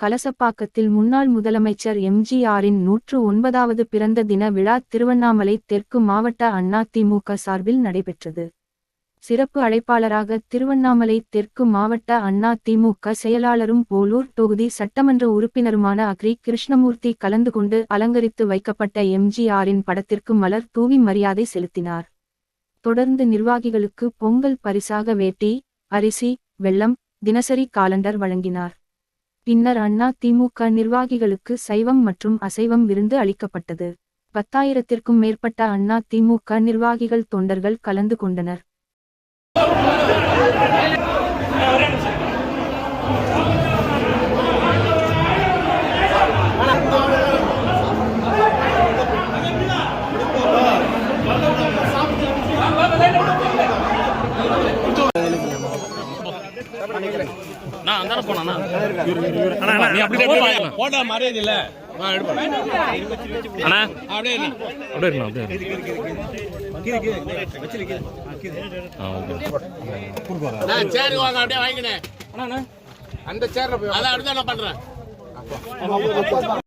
கலசப்பாக்கத்தில் முன்னாள் முதலமைச்சர் எம்ஜிஆரின் நூற்று ஒன்பதாவது பிறந்த தின விழா திருவண்ணாமலை தெற்கு மாவட்ட அண்ணா திமுக சார்பில் நடைபெற்றது. சிறப்பு அழைப்பாளராக திருவண்ணாமலை தெற்கு மாவட்ட அண்ணா திமுக செயலாளரும் போலூர் தொகுதி சட்டமன்ற உறுப்பினருமான அக்ரி கிருஷ்ணமூர்த்தி கலந்து கொண்டு அலங்கரித்து வைக்கப்பட்ட எம்ஜிஆரின் படத்திற்கு மலர் தூவி மரியாதை செலுத்தினார். தொடர்ந்து நிர்வாகிகளுக்கு பொங்கல் பரிசாக வேட்டி அரிசி வெள்ளம் தினசரி காலண்டர் வழங்கினார். பின்னர் அண்ணா திமுக நிர்வாகிகளுக்கு சைவம் மற்றும் அசைவம் விருந்து அளிக்கப்பட்டது. பத்தாயிரத்திற்கும் மேற்பட்ட அண்ணா திமுக நிர்வாகிகள் தொண்டர்கள் கலந்து கொண்டனர். நான் அந்தான போனா நீ அப்படியே போட்டா மரியாதை இல்ல நான் எடுப்பேன் அண்ணா. அப்படியே இரு. அப்படியே இருக்கலாம் அப்படியே ஆ ஓகே. நான் சேரு வாங்க அப்படியே வாங்கினேன் அந்த சேர்ல போய் அதான் அடுத்த நான் பண்றேன்